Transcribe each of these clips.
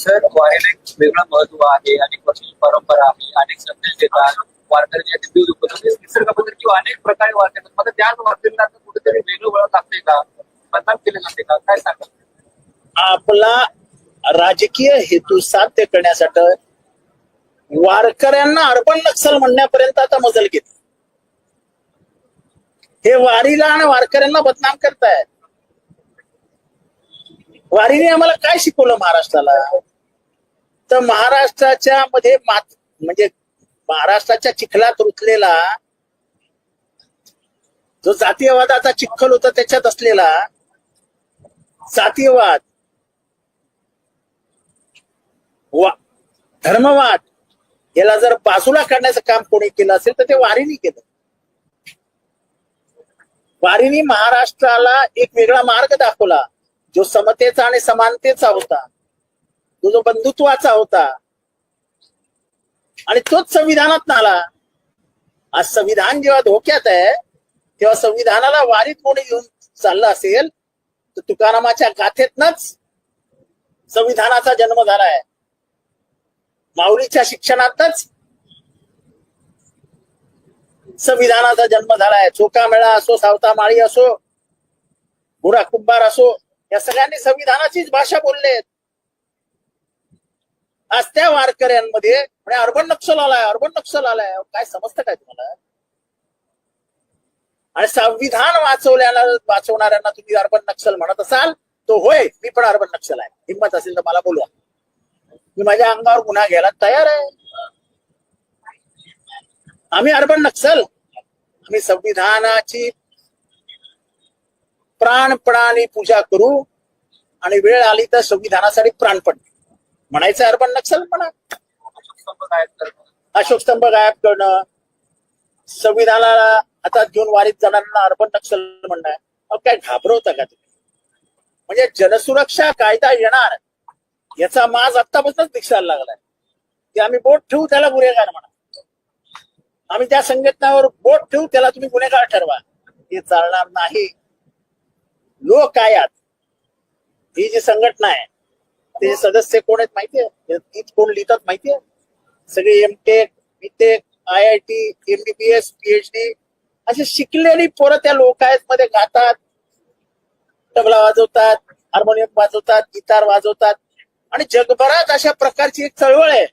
Sir वारीला एक वेगळं महत्त्व आहे अनेक वर्षाची परंपरा आहे अनेक संदेश देतात. वारकरी जे उपलब्ध निसर्गाबद्दल किंवा अनेक प्रकारे वारकरी आहेत. त्याच वारकरीला कुठेतरी वेगळं वळण लागते का? बदनाम केले जाते का? काय सांगा आपला राजकीय हेतू साध्य करण्यासाठी वारकऱ्यांना अर्बन नक्सल म्हणण्यापर्यंत आता मजल घेतली हे वारीला आणि वारकऱ्यांना बदनाम करतायत. वारीने आम्हाला काय शिकवलं महाराष्ट्राला? तर महाराष्ट्राच्या मध्ये मात म्हणजे महाराष्ट्राच्या चिखलात रुतलेला जो जातीयवादाचा चिखल होता त्याच्यात असलेला जातीयवाद वा धर्मवाद याला जर बाजूला काढण्याचं काम कोणी केलं असेल तर ते वारीनी केलं. वारीनी महाराष्ट्राला एक वेगळा मार्ग दाखवला जो समतेचा आणि समानतेचा होता. तो जो बंधुत्वाचा होता. आणि तोच संविधानात आला. आज संविधान जेव्हा धोक्यात आहे तेव्हा संविधानाला वारीत कोणी घेऊन चाललं असेल तर तुकारामाच्या गाथेतनच संविधानाचा जन्म झालाय माऊलीच्या शिक्षणातच संविधानाचा जन्म झालाय चोका मेळा असो सावता माळी असो बुरा कुंभार असो या सगळ्यांनी संविधानाचीच भाषा बोललेत. आज त्या वारकऱ्यांमध्ये म्हणजे अर्बन नक्षल आलाय अर्बन नक्षल आलाय. काय समजतं काय तुम्हाला? आणि संविधान वाचवल्याला वाचवणाऱ्यांना तुम्ही अर्बन नक्षल म्हणत असाल तो होय मी पण अर्बन नक्षल आहे. हिंमत असेल तर मला बोलवा. मी माझ्या अंगावर गुन्हा घ्यायला तयार आहे. आम्ही अर्बन नक्षल. आम्ही संविधानाची प्राणपणाने पूजा करू आणि वेळ आली तर संविधानासाठी प्राणपण. म्हणायचं अर्बन नक्षल म्हणा. गायब करणं अशोक स्तंभ गायब करणं. संविधानाला हातात घेऊन वारीत जणांना अर्बन नक्षल म्हणणं अहो, काय घाबरवता का तुम्ही? म्हणजे जनसुरक्षा कायदा येणार. याचा माज आत्तापासूनच दिसायला लागलाय. की आम्ही बोट ठेवू त्याला गुन्हेगार म्हणा. आम्ही त्या संघटनावर बोट ठेवू त्याला तुम्ही गुन्हेगार ठरवा. हे चालणार नाही. लोक काय ही जी संघटना आहे ते सदस्य कोण आहेत माहितीये? ती कोण लिहितात माहितीये? सगळे MTech BTech I I T MBBS PhD अशी शिकलेली पोरं त्या लोकायत मध्ये गातात तबला वाजवतात हार्मोनियम वाजवतात गिटार वाजवतात. आणि जगभरात अशा प्रकारची एक चळवळ आहे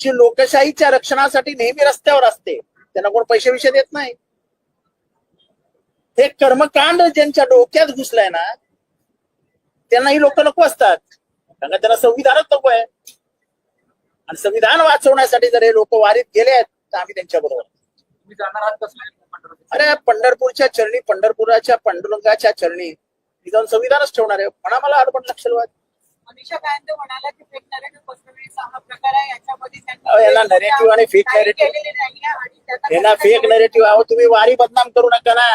जी लोकशाहीच्या रक्षणासाठी नेहमी रस्त्यावर असते. त्यांना कोण पैसे विषय देत नाही. हे कर्मकांड ज्यांच्या डोक्यात घुसलाय ना त्यांना ही लोक नको असतात. कारण त्यांना संविधानच नको आहे आणि संविधान वाचवण्यासाठी जर हे लोक वारीत गेले आहेत तर आम्ही त्यांच्या बरोबर. तुम्ही जाणार आहात कसं पंढरपूर? अरे पंढरपूरच्या चरणी पंढरपुराच्या पांडुरंगाच्या चरणी मी जाऊन संविधानच ठेवणार आहे. म्हणा मला अर्पण नक्षलवाद मनीषा कायंदे म्हणाला की फेक नरेटिव्ह पसरवण्याचा प्रकार आहे. याच्यामध्ये त्यांनी अहो, यांना narrative आणि यांना फेक नरेटिव्ह अहो तुम्ही वारी बदनाम करू नका ना.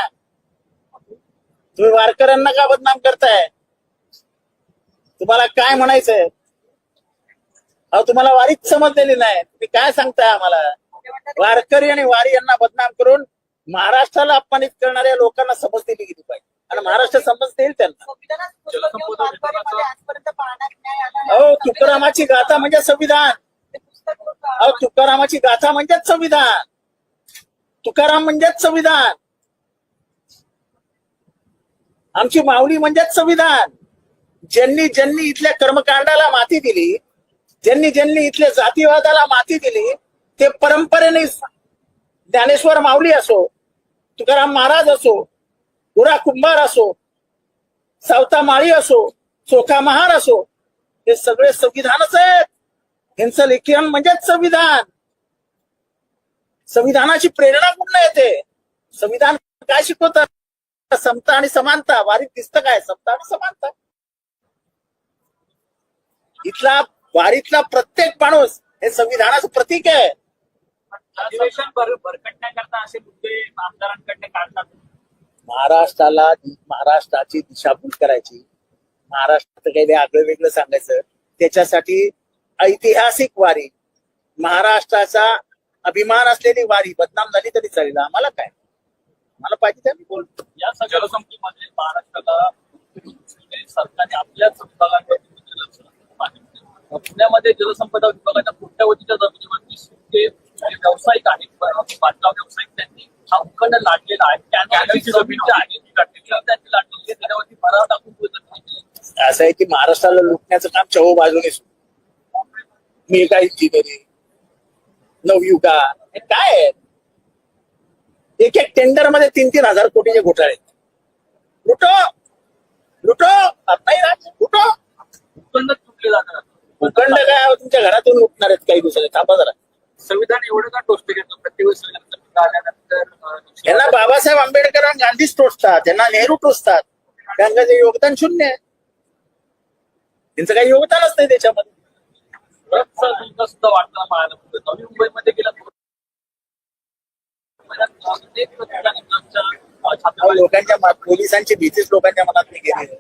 तुम्ही वारकऱ्यांना का बदनाम करताय? तुम्हाला काय म्हणायचंय? अहो तुम्हाला वारीच समजलेली नाही. तुम्ही काय सांगताय आम्हाला? वारकरी आणि वारी यांना बदनाम करून महाराष्ट्राला अपमानित करणाऱ्या लोकांना समज दिली गेली पाहिजे? आणि महाराष्ट्र समज देईल त्यांना. अहो तुकारामाची गाथा म्हणजे संविधान. अहो तुकारामाची गाथा म्हणजेच संविधान. तुकाराम म्हणजेच संविधान. आमची माऊली म्हणजेच संविधान. ज्यांनी ज्यांनी इथल्या कर्मकांडाला माती दिली ज्यांनी ज्यांनी इथल्या जातीवादाला माती दिली ते परंपरेने ज्ञानेश्वर माऊली असो तुकाराम महाराज असो गुरा कुंभार असो सावता माळी असो चोखा महार असो हे सगळे संविधानच आहेत. यांचं लेखन म्हणजेच संविधान. संविधानाची प्रेरणा कुठनं येते? संविधान काय शिकवतात समता आणि समानता वारीत दिसतं काय? समता आणि समानता. इथला वारीतला प्रत्येक माणूस हे संविधानाचं प्रतीक आहे. अधिवेशन भर भरकटण्याकरता असे मुद्दे आमदारांकडे काढतात. महाराष्ट्राला महाराष्ट्राची दिशाभूल करायची. महाराष्ट्रात काही आगळं वेगळं सांगायचं. त्याच्यासाठी ऐतिहासिक वारी महाराष्ट्राचा अभिमान असलेली वारी बदनाम झाली तरी चालेल. आम्हाला काय? मला पाहिजे ते आम्ही बोलतो या सगळ्या महाराष्ट्राला सरकारने आपल्याच विभागांवरती पाहिजे जलसंपदा विभागाच्या कोट्यावधीच्या जमिनीवरती जे व्यावसायिक आहेत. बांधकाम व्यावसायिक त्यांनी हा भूखंड लाटलेला आहे. त्यांची जमीन जी आहे. ती लाटलेली. त्यांची लाटलेली आहे. त्याच्यावरती भराव टाकून तो. असं आहे की महाराष्ट्राला लुटण्याचं काम चहू बाजूने सुरू. मेगा इंजिनिअरिंग नवयुगा हे काय एक एक टेंडरमध्ये तीन तीन हजार कोटीचे घोटाळे लुटो! लुटो! राज लुटो! भूखंड चुकले जातात भूखंड काय तुमच्या घरातून लुटणार आहेत काही दिवसांनी थांबा जरा. संविधान एवढं का टोचतं घेतो प्रत्येक वेळेस संविधान आल्यानंतर यांना बाबासाहेब आंबेडकर आणि गांधीच टोचतात त्यांना नेहरू टोचतात त्यांचं ते योगदान शून्य आहे. त्यांचं काही योगदानच नाही त्याच्यामध्ये. सुद्धा वाढला पाहायला मिळतो नवी मुंबईमध्ये गेला लोकांच्या पोलिसांची भीतीच लोकांच्या मनात नाही गेली.